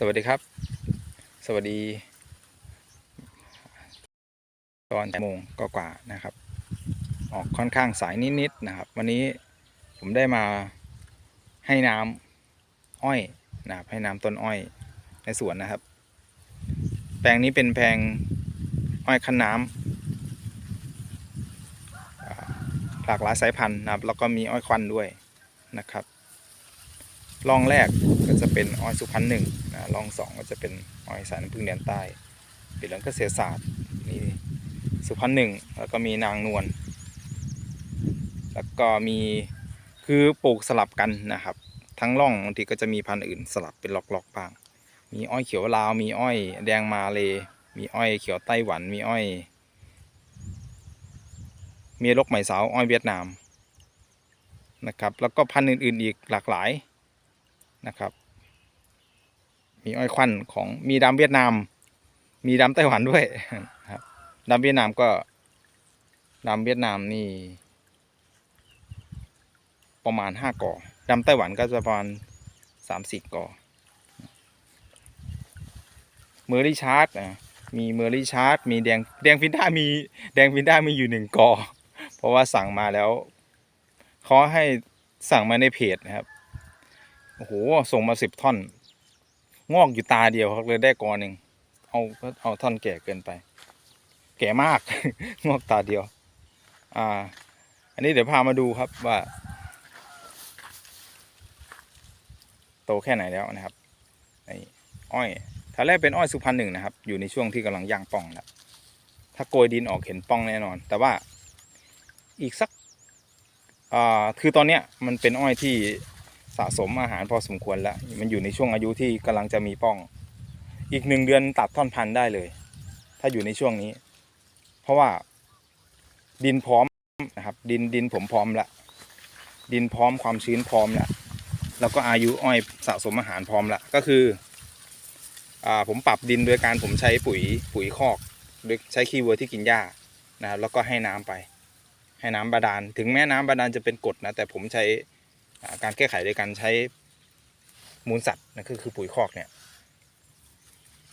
สวัสดีครับ สวัสดี ตอนโมงก็กว่านะครับ ออกค่อนข้างสายนิดๆนะครับ วันนี้ผมได้มาให้น้ำอ้อยนะครับให้น้ำต้นอ้อยในสวนนะครับ แปลงนี้เป็นแปลงอ้อยคั้นน้ำอ่าหลากหลายสายพันธุ์นะครับ แล้วก็มีอ้อยควันด้วยนะครับร่องแรก จะเป็นอ้อยสุพรรณหนึ่งนะร่องสองก็จะเป็นอ้อยสายน้ำพึ่งแดนใต้เป็นเรื่องเกษตรศาสตร์มีสุพรรณหนึ่งแล้วก็มีนางนวลแล้วก็มีคือปลูกสลับกันนะครับ ทั้งร่องบางทีก็จะมีพันธุ์อื่นสลับเป็นล็อกๆบ้างมีอ้อยเขียวลาวมีอ้อยแดงมาเลยมีอ้อยเขียวไต้หวันมีอ้อย มีลกไหมสาวอ้อยเวียดนามนะครับแล้วก็พันธุ์อื่นๆอีกหลากหลายนะครับ มีอ้อยควันของมีดำเวียดนาม มีดำไต้หวันด้วยครับดำเวียดนามก็ดำเวียดนามนี่ ประมาณห้ากอดำไต้หวันก็จะประมาณสามสี่กอเมอร์รี่ชาร์ดอะมีเมอร์รี่ชาร์ดมีแดงแดงฟินด้ามีแดงฟินด้ามีอยู่หนึ่งกอเพราะว่าสั่งมาแล้วเขาให้สั่งมาในเพจนะครับ โอ้โห ส่งมาสิบท่อน งอกอยู่ตาเดียวครับเลยได้กอหนึ่งเอาเอาท่อนแก่เกินไป แก่มาก งอกตาเดียว อ่า อันนี้เดี๋ยวพามาดูครับว่า โตแค่ไหนแล้วนะครับนี่อ้อยถ้าแรกเป็นอ้อยสุพรรณหนึ่งนะครับ อยู่ในช่วงที่กำลังย่างป่องแล้วถ้าโกยดินออกเห็นป่องแน่นอน แต่ว่าอีกสักอ่าคือตอนเนี้ยมันเป็นอ้อยที่ สะสมอาหารพอสมควรแล้ว มันอยู่ในช่วงอายุที่กำลังจะมีป้อง อีกหนึ่งเดือนตัดท่อนพันธุ์ได้เลย ถ้าอยู่ในช่วงนี้ เพราะว่าดินพร้อมนะครับ ดินดินผมพร้อมละดินพร้อมความชื้นพร้อมแล้วแล้วก็อายุอ้อยสะสมอาหารพร้อมละก็คืออ่าผมปรับดินโดยการผมใช้ปุ๋ยปุ๋ยคอกโดยใช้คีเวิร์ที่กินหญ้านะครับแล้วก็ให้น้ำไป ให้น้ำบาดาลถึงแม้น้ำบาดาลจะเป็นกรดนะแต่ผมใช้ การแก้ไขโดยการใช้มูลสัตว์นะคือคือปุ๋ยคอกเนี่ย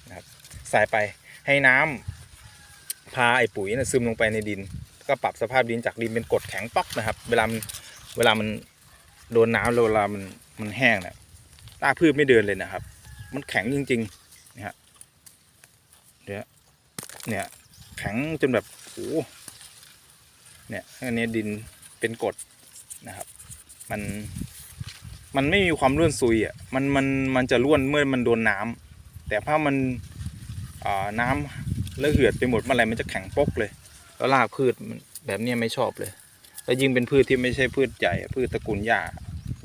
นะครับใส่ไปให้น้ำพาไอ้ปุ๋ยนะซึมลงไปในดิน ก็ปรับสภาพดินจากดินเป็นกรดแข็งป๊อกนะครับ เวลามันเวลามันโดนน้ำเวลามันมันแห้งเนี่ยรากพืชไม่เดินเลยนะครับ มันแข็งจริงๆนะฮะเนี่ยเนี่ยแข็งจนแบบโอ้โหเนี่ยอันนี้ดินเป็นกรดนะครับ มัน มันไม่มีความร่วนซุยอะมันมันมันจะร่วนเมื่อมันโดนน้ำแต่ถ้ามันน้ำแล้วเหือดไปหมดเมื่อไรมันจะแข็งปกเลย แล้วรากพืชแบบนี้ไม่ชอบเลย แล้วยิ่งเป็นพืชที่ไม่ใช่พืชใหญ่พืชตระกูลหญ้า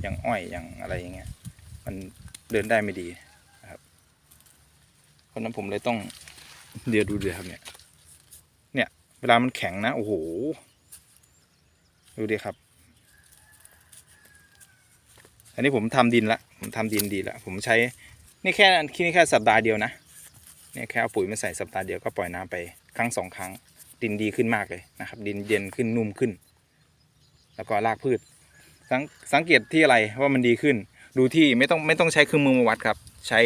อย่างอ้อยอย่างอะไรอย่างเงี้ยมันเดินได้ไม่ดีนะครับเพราะฉะนั้นผมเลยต้องเดี๋ยวดูเดี๋ยวครับเนี่ยเนี่ย เวลามันแข็งนะโอ้โหดูดิครับ อันนี้ผมทำดินละผมทำดินดีละผมใช้นี่แค่นี่แค่สัปดาห์เดียวนะเนี่ยแค่เอาปุ๋ยมาใส่สัปดาห์เดียวก็ปล่อยน้ำไปครั้งสองครั้ง ดินดีขึ้นมากเลยนะครับ ดินเย็นขึ้นนุ่มขึ้น แล้วก็รากพืชสังสังเกตที่อะไรว่ามันดีขึ้น ดูที่ไม่ต้องไม่ต้องใช้เครื่องมือมาวัดครับ ใช้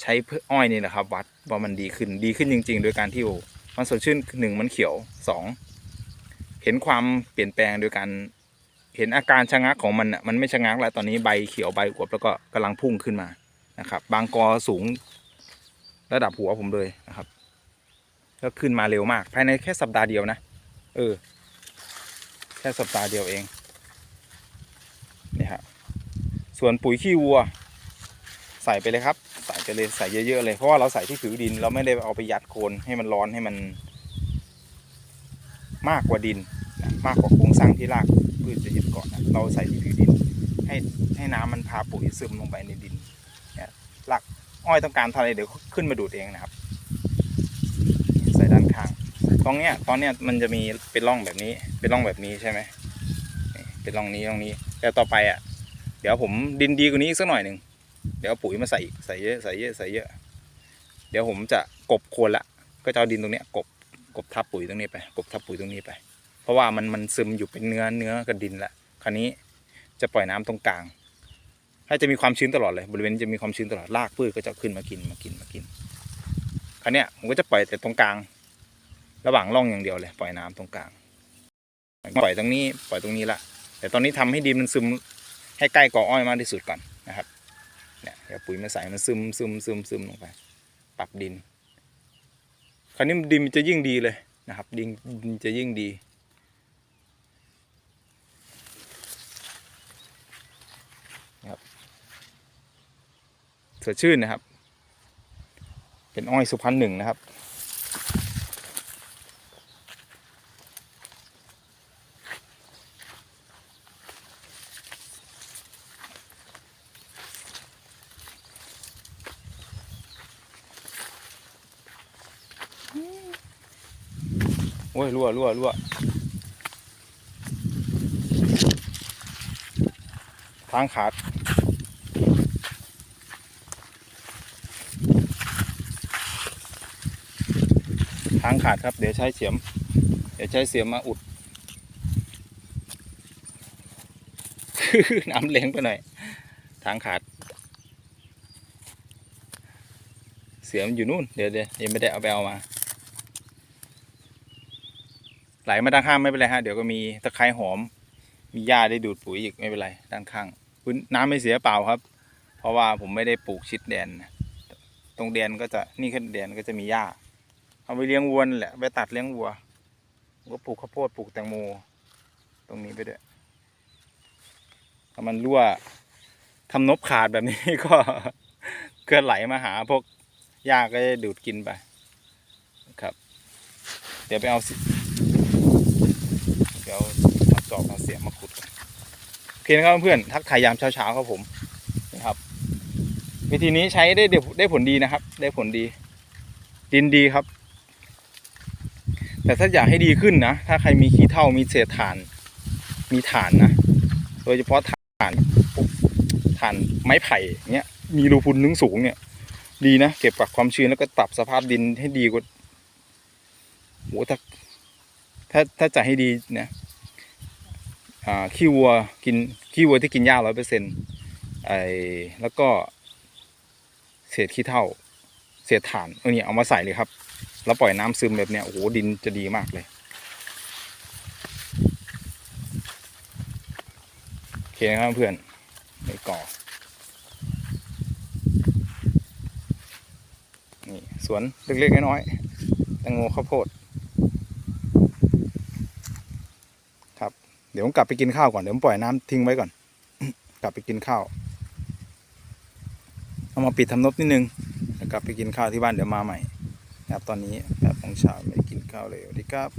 ใช้อ้อยนี่แหละครับ วัดว่ามันดีขึ้นดีขึ้นจริง ๆ โดยการที่โอ้มันสดชื่นหนึ่งมันเขียวสองเห็นความเปลี่ยนแปลงโดยการ เห็นอาการชะงักของมันอะมันไม่ชะงักแล้วตอนนี้ใบเขียวใบอวบแล้วก็กำลังพุ่งขึ้นมานะครับ บางกอสูงระดับหัวผมเลยนะครับก็ขึ้นมาเร็วมาก ภายในแค่สัปดาห์เดียวนะ เออ แค่สัปดาห์เดียวเองนี่ฮะส่วนปุ๋ยขี้วัว ใส่ไปเลยครับ ใส่ไปเลยใส่เยอะๆเลยเพราะว่าเราใส่ที่ผิวดิน เราไม่ได้เอาไปยัดโคนให้มันร้อนให้มัน มากกว่าดิน มากกว่าโครงสร้างที่ราก พืชจะยึดเกาะนะเราใส่ที่ผิวดิน ให้ให้น้ำมันพาปุ๋ยซึมลงไปในดินเนี่ยรากอ้อยต้องการเท่าไรเดี๋ยวขึ้นมาดูดเองนะครับ ใส่ด้านข้าง ตรงเนี้ยตอนเนี้ยมันจะมีเป็นร่องแบบนี้ เป็นร่องแบบนี้ใช่ไหมเป็นร่องนี้ร่องนี้แต่ต่อไปอะ เดี๋ยวผมดินดีกว่านี้อีกสักหน่อยหนึ่งเดี๋ยวปุ๋ยมาใส่อีกใส่เยอะใส่เยอะใส่เยอะ เดี๋ยวผมจะกบโคนละก็จะเอาดินตรงเนี้ยกบกบทับปุ๋ยตรงนี้ไป กบทับปุ๋ยตรงนี้ไป เพราะว่ามันมันซึมอยู่เป็นเนื้อเนื้อกับดินละคราวนี้จะปล่อยน้ำตรงกลางถ้จะมีความชื้นตลอดเลยบริเวณจะมีความชื้นตลอดรากพืชก็จะขึ้นมากินมากินมากินคราวนี้ผมก็จะปล่อยแต่ตรงกลาง ระหว่างร่องอย่างเดียวเลย ปล่อยน้ำตรงกลาง ปล่อยตรงนี้ปล่อยตรงนี้ละแต่ตอนนี้ทำให้ดินมันซึมให้ใกล้กออ้อยมากที่สุดก่อนนะครับเนี่ยเดี๋ยวปุ๋ยมาใส่มันซึมซึมซึมซึมลงไป ปรับดิน คราวนี้ดินมันจะยิ่งดีเลยนะครับ ดินจะยิ่งดี สดชื่นนะครับ เป็นอ้อยสุพรรณหนึ่งนะครับ โอ้ยรั่วรั่วรั่วทางขาด ทางขาดครับเดี๋ยวใช้เสียม เดี๋ยวใช้เสียมมาอุด น้ำเล้งไปหน่อย ทางขาด เสียมอยู่นู่นเดี๋ยวเดี๋ยวยังไม่ได้เอาไปเอามาไหลมาด้านข้างไม่เป็นไรฮะเดี๋ยวก็มีตะไคร้หอม มีหญ้าได้ดูดปุ๋ยอีกไม่เป็นไรด้านข้างพื้นน้ำไม่เสียเปล่าครับ เพราะว่าผมไม่ได้ปลูกชิดแดน ตรงแดนก็จะนี่ขึ้นแดนก็จะมีหญ้า เอาไปเลี้ยงวัวแหละไปตัดเลี้ยงวัวก็ปลูกข้าวโพดปลูกแตงโม ตรงนี้ไปด้วยถ้ามันรั่วทำนบขาดแบบนี้ก็เกิดไหลมาหาพวกหญ้าก็จะดูดกินไป ครับ เดี๋ยวไปเอาเดี๋ยวเอาจอบมาเสียมาขุดโอเคนะครับเพื่อนทักทายยามเช้าๆครับผมนะครับ วิธีนี้ใช้ได้ได้ผลดีนะครับ ได้ผลดี ดินดีครับ แต่ถ้าอยากให้ดีขึ้นนะ ถ้าใครมีขี้เถ้ามีเศษถ่าน มีถ่านนะ โดยเฉพาะถ่านปุ๊บถ่านไม้ไผ่เนี้ย มีรูพุนนึงสูงเนี่ย ดีนะ เก็บกักความชื้นแล้วก็ปรับสภาพดินให้ดีกว่าโหถ้าถ้าถ้าจะให้ดีเนี่ยขี้วัวกินขี้วัวที่กินหญ้าร้อยเปอร์เซ็นต์ไอแล้วก็เศษขี้เถ้าเศษถ่านเออเนี่ยเอามาใส่เลยครับ แล้วปล่อยน้ำซึมแบบเนี้ยโอ้โหดินจะดีมากเลยโอเคนะครับเพื่อนในก่อนี่สวนเล็กๆน้อยๆแตงโมข้าวโพดครับเดี๋ยวผมกลับไปกินข้าวก่อนเดี๋ยวผมปล่อยน้ำทิ้งไว้ก่อน กลับไปกินข้าวเอามาปิดทำนบนิดนึงแล้วกลับไปกินข้าวที่บ้านเดี๋ยวมาใหม่ นะครับ ตอนนี้แปดโมงเช้าไม่กินข้าวเลยสวัสดีครับ